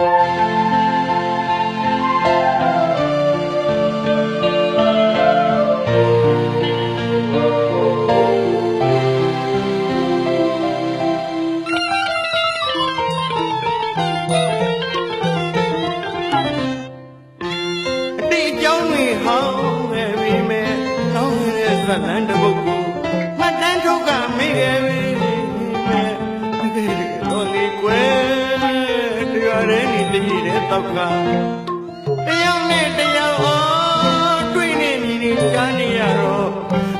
အ ည်တဲ့တောက်ကတယောက်နဲ့တယောက်အော်တွေ့နေမြင်နေကြားနေရတော့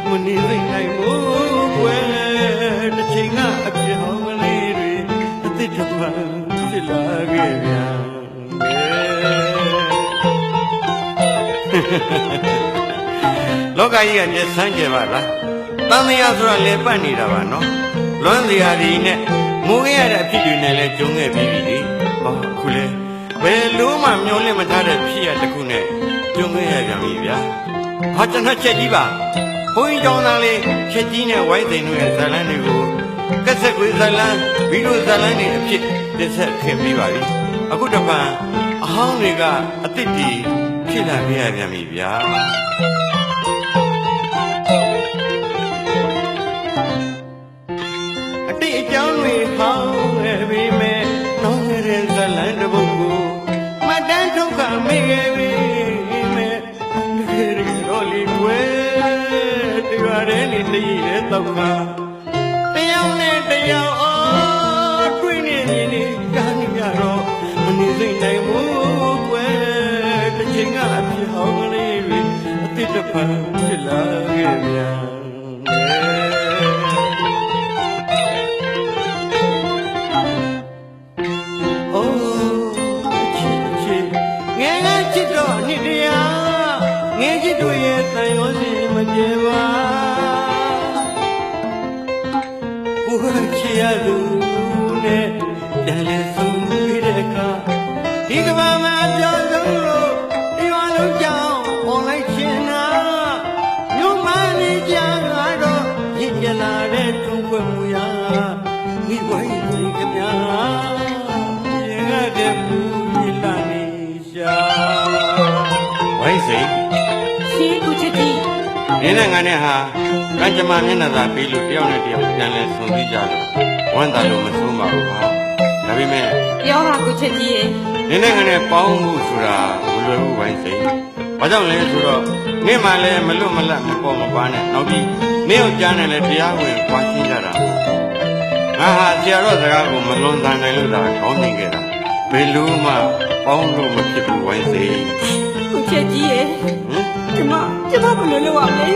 မနေသိနိုင်ဘူးကွယ်တစ်ချိန်ကအပြောင်းကလေးတွေအစ်စ်တစ်ပန်းဖြစ်လာခဲ့ပြန်တယ်လောကကြီးကမျက်စမ်းကြပါလားတန်တရားဆိုတာလေပတ်နေတာပါနော်လွမ်းစရာတွေနဲ့မူခဲ့ရတဲ့အဖြစ်တွေနဲ့လည်းကျုံခဲ့ပြီးပြီလေဟောခုလေ ဘယ်လို့မှမျောလင့်မထားတဲ့ဖြစ်ရတစ်ခုနဲ့ကျုံခဲ့ရပြန်ပြီဗျာဟာကျွန်တော်ချက်ကြီးပါဘုန်းကြီးကျောင်းသားလေးချက်ကြီးနဲ့ဝိုင်းသိန်တို့ရဲ့ဇာလန်းတွေကိုကက်ဆက်ကွေးဇာလန်းဗီဒီယိုဇာလန်းတွေအဖြစ်တင်ဆက်ခဲ့ပြီးပါပြီအခုတစ်ပံအဟောင်းတွေကအစ်စ်တီဖြစ်လာခဲ့ရပြန်ပြီဗျာအတိတ်အကြောင်းတွေဟောင်း တည်ရဲ့တော့ခါတယောက်နဲ့တယောက်အော်တွေ့နေမြင်နေကြားနေကြတော့မနေစိတ်နိုင်ဘူးကွယ်တစ်ချိန်ကအဖြစ်ဟောင်းကလေးတွေအတိတ်တစ်ဖန်ဖြစ်လာခဲ့ပြန် သူနဲ့တန်လဲဆုံးပြီးတဲ့အခါဒီကမ္ဘာမှာအပြောင်းဆုံးလို့ဒီဝါလုံးကြောင်ပေါ်လိုက်ချင်တာမြို့မနေကြတော့ရင့်ကြလာတဲ့ထုံးခွဲမှုရာမိဝိုင်းကြီးကမြာရင်ရတဲ့ပူမိလာနေရှာဝိုင်းစိတ်ရှင်းကိုချစ်တီနင်းနဲ့ငါနဲ့ဟာကံကြမ္မာမျက်နှာသာပြီးလို့တယောက်နဲ့တယောက်ပြန်လဲဆုံပြီးကြလို့ ဝမ်းသာလို့မဆုံးပါဘူးဟာဒါပေမဲ့ပြောပါကိုချစ်တီရဲ့နင်းနဲ့ငါနဲ့ပေါင်းမှုဆိုတာဘလွယ်ဘူးဝိုင်းစိတ်ဘာကြောင့်လဲဆိုတော့နင့်မှလည်းမလွတ်မလပ်မပေါ်မပါနဲ့နောက်ပြီးနင့်ကိုကြားနဲ့လည်းတရားဝင်ပွားရှင်းကြတာငါဟာဆရာတော်စကားကိုမလွန်ဆန်နိုင်လို့သာခေါင်းနှိမ်ခဲ့တာဘယ်လို့မှပေါင်းလို့မဖြစ်ဘူးဝိုင်းစိတ်ကိုချစ်တီရဲ့ဟင်ကျမကျမဘယ်လိုလုပ်ရမလဲ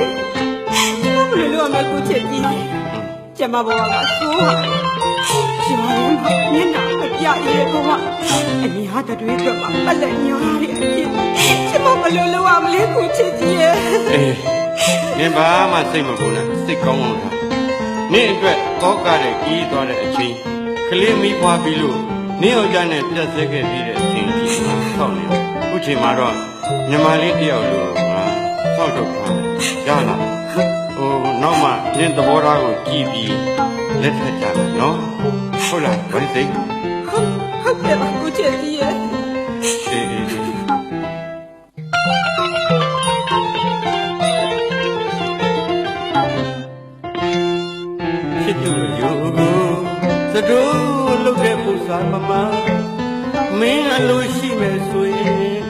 ကျမဘယ်လိုလုပ်ရမလဲကိုချစ်တီကျမဘဝကဆိုး ပါကျမတို့ကမျက်နှာအပြရဲ့ဘဝအမြဟာတတွေးအတွက်မှာပလက်ညားတဲ့အဖြစ်ကျမဘယ်လိုလုပ်ရမလဲကိုချစ်တီရဲ့အေးနင်ဘာမှစိတ်မကုန်နဲ့စိတ်ကောင်းလို့လားနင့်အတွက်တောကတဲ့ကြီးသွားတဲ့အချိန်ကလေးမိဖွားပြီးလို့နင့်ယောက်ျားနဲ့ပြတ်ဆဲခဲ့ပြီးတဲ့အချိန်ကြီးငါဆောက်နေတယ်အခုချိန်မှာတော့ညီမလေးတယောက်လိုငါဆောက်တော့ထားတယ်ရလားဟိုနောက်မှနင့်သဘောထားကိုကြည်ပြီးလက်ထပ်ကြမယ်နော် ဟုတ်လားဘယ်စိတ်ဟုတ်ဟုတ်တယ်ပါကိုချစ်တီရဲ့အေးအေးအေးချစ်သူယူကိုသတို့လုတ်တဲ့ပုစာမမမင်းအလိုရှိမယ်ဆိုရင်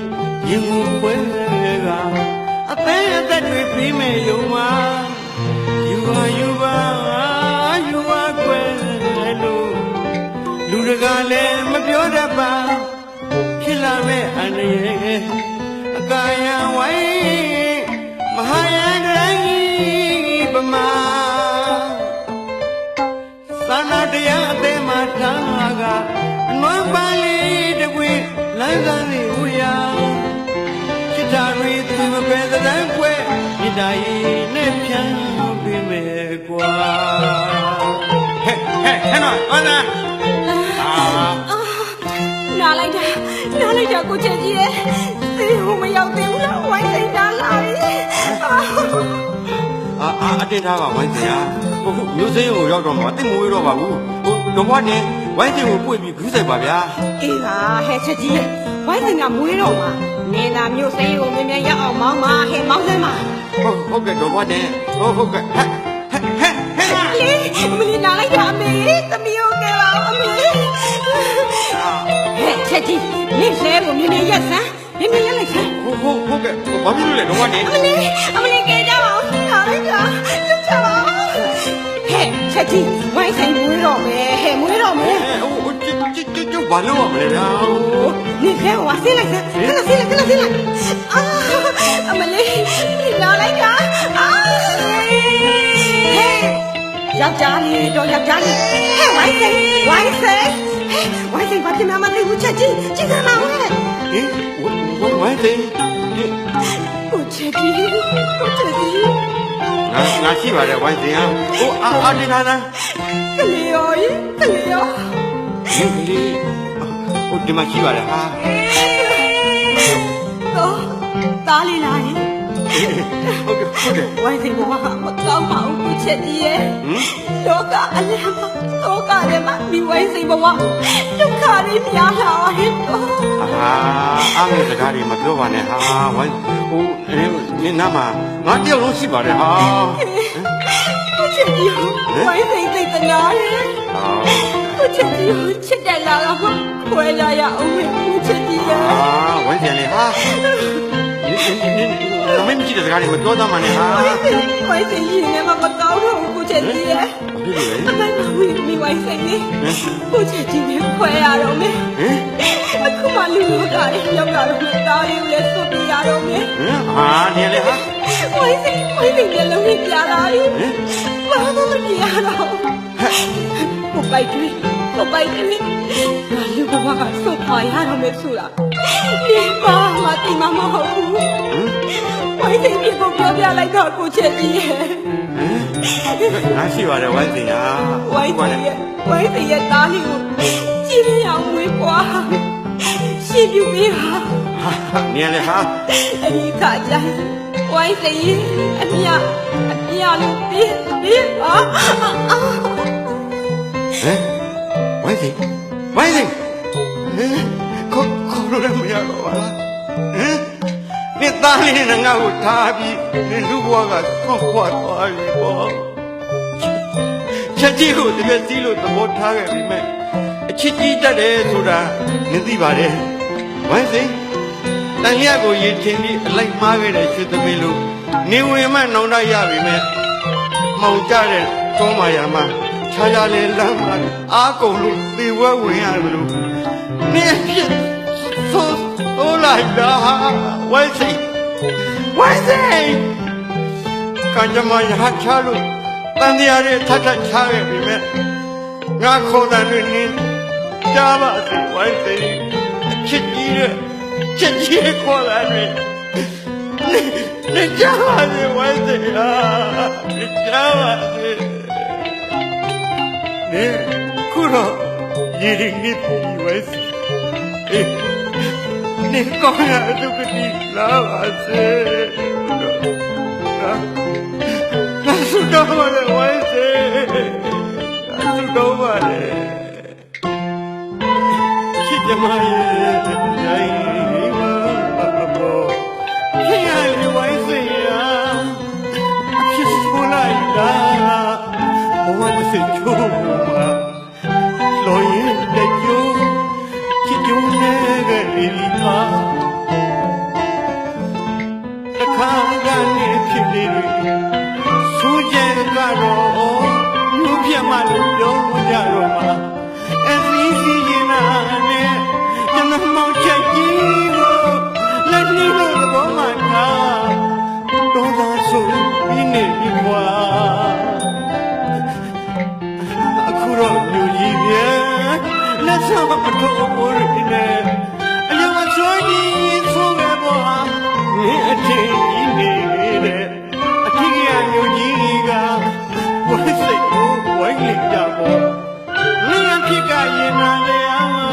ရင်ကိုခွဲကအသေးအသက်တွေပြီးမဲ့ယုံမှာယူပါယူပါ တကာလည်းမပြောတတ်ပါဖြစ်လာမဲ့အန္တရာယ်အကာယံဝိုင်းမဟာယန္တရကြီးပမာသာနာတရားအသေးမှထားကအနွမ်းပန်းလေးတကွေလမ်းကန်းလေးဟူရာချစ်တာတွေသူမပဲသတန်းကွဲမြစ်တာရင်နဲ့ဖြန်းပေးမယ်ကွာဟဲ့ဟဲ့ဟဲ့နော်ဟောနာ က်တာကိုချစ်တီရဲ့သေဟိုမရောက်သေးဘူးလားဝိုင်းစိတ်နားလာပြီအာအာအတင်းထားပါဝိုင်းစရာဟိုခုမျိုးစိမ်းကိုရောက်တော့မှာတိတ်မဝေးတော့ပါဘူးဟိုတော့ဘွားနေဝိုင်းတင်ကိုပွေပြီးခူးဆိုင်ပါဗျာအေးပါဟဲ့ချက်ကြီးရဲ့ဝိုင်းစင်ကမွေးတော့မှာမင်းသားမျိုးစိမ်းကိုမြင်မြန်ရအောင်မောင်းပါဟဲ့မောင်းစမ်းပါဟုတ်ဟုတ်ကဲ့တော့ဘာနဲ့ဟုတ်ဟုတ်ကဲ့ဟဲ့ဟဲ့ဟဲ့ဟဲ့လေအမလီ ချက်ကြီးနင့်လဲကိုနင်းနေရက်စမ်းနင်းနေရက်လိုက်စမ်းဟုတ်ဟုတ်ဟုတ်ကဲ့ဘာဖြစ်လို့လဲတော့ကနေအမလေးအမလေးကဲကြပါဦးဟာလေးကလွတ်ချပါဦးဟဲ့ချက်ကြီးဝိုင်းဆိုင်မွေးတော့မယ်ဟဲ့မွေးတော့မယ်ဟိုဟိုကျကျကျကျဘာလို့မလဲလားနင်းခဲဝါစီလိုက်စမ်းစီလိုက်စီလိုက်စီလိုက်အာအမလေးဒီလာလိုက်တာအာယောက်ျားလေးတော့ယောက်ျားလေးဟဲ့ဝိုင်းဆိုင်ဝိုင်းဆိုင် ဝိုင်းစိန်ဘာဖြစ်မှန်းမသိဘူးချက်ကြီးကြီးကလာဝဲဟင်ဝိုင်းဝိုင်းစိန်ကိုချက်ကြီးကိုချက်ကြီးငါငါရှိပါတယ်ဝိုင်းစိန်ဟာဟိုအာအာတင်နာနာကလေးရောကလေးရောဟင်ကလေးဟိုဒီမှာရှိပါတယ်ဟာတော့တားလေးလာရင် ဟုတ်ကဲ့ဟုတ်ကဲ့ဝိုင်းစိန်ဘဝကမကောင်းပါဘူးကိုချက်ကြီးရဲ့ဟင်လောကအလံမှာလောကထဲမှာမိဝိုင်းစိန်ဘဝဒုက္ခတွေများလာဟဲ့တော့အာအားငယ်စကားတွေမပြောပါနဲ့ဟာဝိုင်းဟိုနင်းနာမှာငါတယောက်လုံးရှိပါတယ်ဟာကိုချက်ကြီးကိုဝိုင်းစိန်သိတဲ့နာရဲ့ဟာကိုချက်ကြီးကိုချစ်တယ်လာတော့ခွဲလာရအောင်မေကိုချက်ကြီးရဲ့အာဝိုင်းတင်လေဟာ တဲ့စကားတွေမပြောသားမှနဲ့ဟာဝိုင်းစိန်ဝိုင်းစိန်ရင်ထဲမှာမကောင်းတော့ဘူးကိုချက်ကြီးရဲ့ဘာဖြစ်လို့လဲအမမဝီမိဝိုင်းစိန်လေးကိုချက်ကြီးနဲ့ခွဲရတော့မယ်ဟင်အခုမှလူလူကလည်းရောက်လာတော့မယ်တားလေးကိုလည်းသွတ်ပြရတော့မယ်ဟင်ဟာနင်းလေဟာဝိုင်းစိန်ဝိုင်းစိန်လည်းလုံးဝပြလာပြီဟင်ဘာမှမပြရတော့ကိုပိုက်တွေးကိုပိုက်တွေးငါလူဘဝကစုတ်ခွာရတော့မယ်ဆိုတာဒီပါမတိမမဟုတ်ဘူး ဝိုင်းစိန်ပြေဖို့ပြောပြလိုက်တော့ကိုချက်ကြီးရဲ့ငါရှိပါတယ်ဝိုင်းတင်ဟာဝိုင်းစိန်ရဲ့ဝိုင်းစိန်ရဲ့တားလေးကိုကြည့်ရအောင်ဝေးပွားရှင်းပြပေးပါဟာနင်းလေဟာအဒီခါကျရင်ဝိုင်းစိန်ရဲ့အမြအမြလို့ပြီးပြီးပါအာဟမ်ဝိုင်းတင်ဝိုင်းတင်ဟင်ခေါခေါ်လို့လည်းမရတော့ပါလားဟ င်နေသားလေးနဲ့ငါ့ကိုထားပြီးနေလူဘဝကဆွန့်ခွာသွားပြီပေါ့ချက်ကြီးကိုတကယ်စီးလို့သဘောထားခဲ့ပြီမဲ့အချစ်ကြီးတတ်တယ်ဆိုတာနင်သိပါတယ်ဝိုင်းစိန်တန်လျက်ကိုရေချင်းပြီးအလိုက်မှားခဲ့တဲ့ရွှေသမီးလို့နေဝင်မှနောင်တရပြီမဲ့မောင်ကြတဲ့တောမာယာမှာခြားခြားလေးလမ်းမှာအားကုန်လို့သေဝဲဝင်ရတယ်လို့နင်းဖြစ်ဆို ဟိုလိုက်တာဝိုင်းစိဝိုင်းစိကံကြမ္မာရဟချလို့တန်တရားတွေထပ်ထပ်ချခဲ့ပြီမဲ့ငါခေါ်တဲ့နင်းကြားပါစေဝိုင်းစိချစ်ကြီးတဲ့ချစ်ကြီးတဲ့ခေါ်တာတွေ 你家的我谁啊？你家的，你哭了，一定你 နေကောင်းရအတုကတိလာပါစေ။ဒါဆုတောင်းပါလေဝိုင်းစေ။ဒါဆုတောင်းပါလေ။ခင်ဗျမရဲ့တိုင်းမှာဘာလို့ခင်ဗျလေဝိုင်းစေရ။အဖြစ်ဆိုလိုက်တာဘဝတစ်စိတ်ချိုးမှာလောရ နဲ့ကလေးပါတစ်ခါကနေဖြစ်နေပြီစူးကြဲကတော့မြို့ပြမလို့ပြောကြတော့မှာအစီစီရင်နာနဲ့ကျွန်တော်မောင်ချက်ကြီးကိုလက်နေလို့သဘောမှထားတော့သာဆို Kikainan.